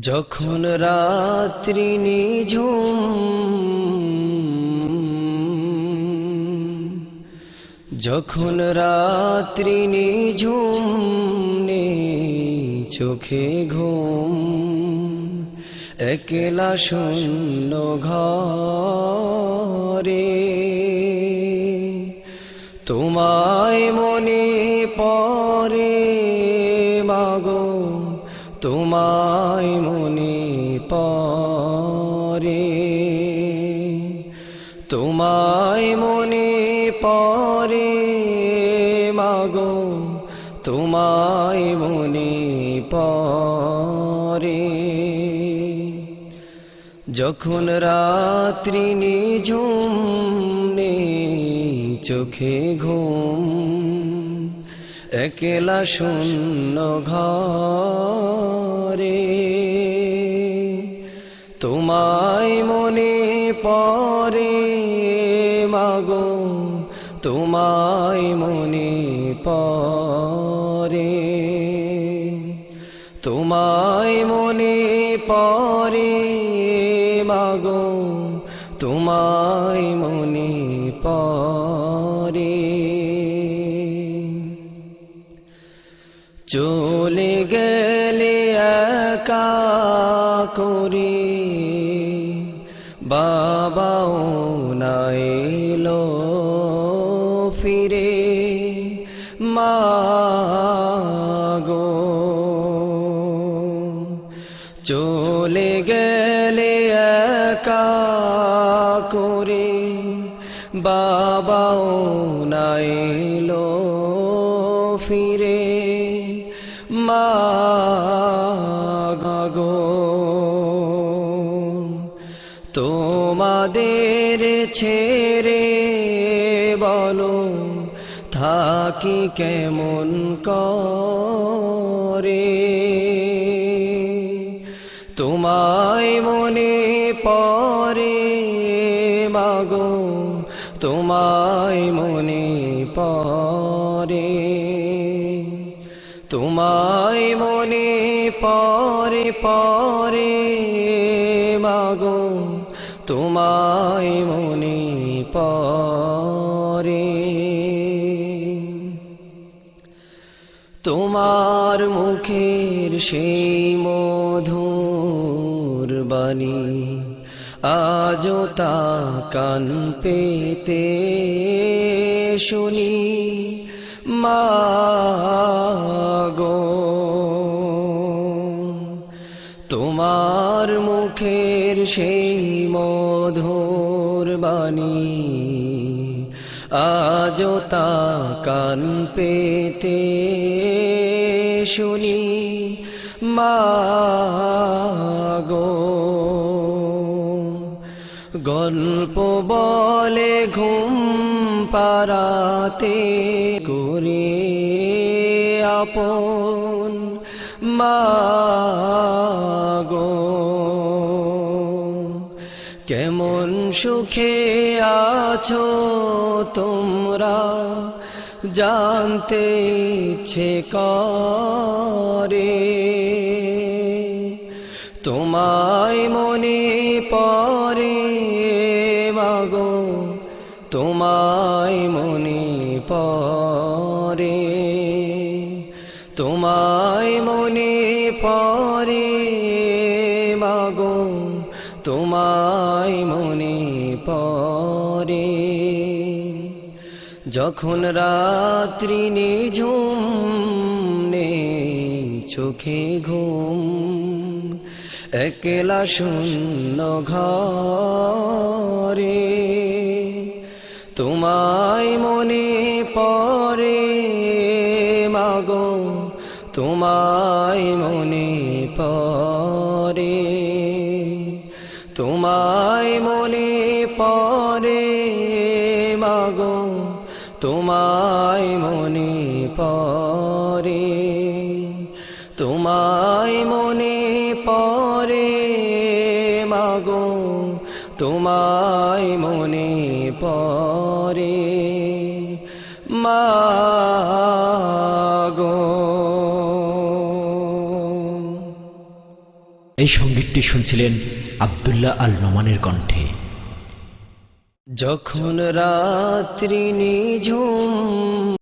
যখন রাত্রি নিঝুম যখন রাত্রি নিঝুম নে চোখে ঘুম একলা শূন্য ঘরে। তোমায় মনে পরে তোমায় মনে পরে মাগো, তোমায় মনে পরে যখন রাত্রি নিঝুম নেই চোখে ঘুম একলা শূন্য ঘরে। তোমায় মনে পরে মাগো, তোমায় মনে পরে তোমায় মনে পরে মাগো, তোমায় মনে একা করে বাবাও নাইলো ফিরে মাগো চলে গেলে একা করে বাবাও ফিরে তোমাদের ছেড়ে বলো, থাকি কেমন করে? তোমায় মনে পরে মাগো, তোমায় মনে পরে তোমায় মনে পরে পরে তোমায় মনে পরে তোমার মুখের সেই মধুর বাণী আজও তা কান পেতে শুনি। মাগো তোমার মুখের সেই মধুর বাণী আজও তা কান পেতে শুনি। মাগো গল্প বলে ঘুম পারাতে করে আপন। মাগো সুখে আছো তোমরা, জানতে ইচ্ছে করে। তোমায় মনে পরে মাগো, তোমায় মনে পরে তোমায় মনে পরে মাগো, তোমায় মনে যখন রাত্রি নিঝুম নে চোখে ঘুম, একলা শূন্য ঘরে তোমায় মনে পরে মাগো তোমায় মনে পরে তোমায় মনে পরে মাগো তোমায় মনে পরে তোমায় মনে পরে মাগো, তোমায় মনে পরে মাগো। এই সঙ্গীতটি শুনছিলেন আবদুল্লাহ আল নোমানের কণ্ঠে। যখন রাত্রি নিঝুম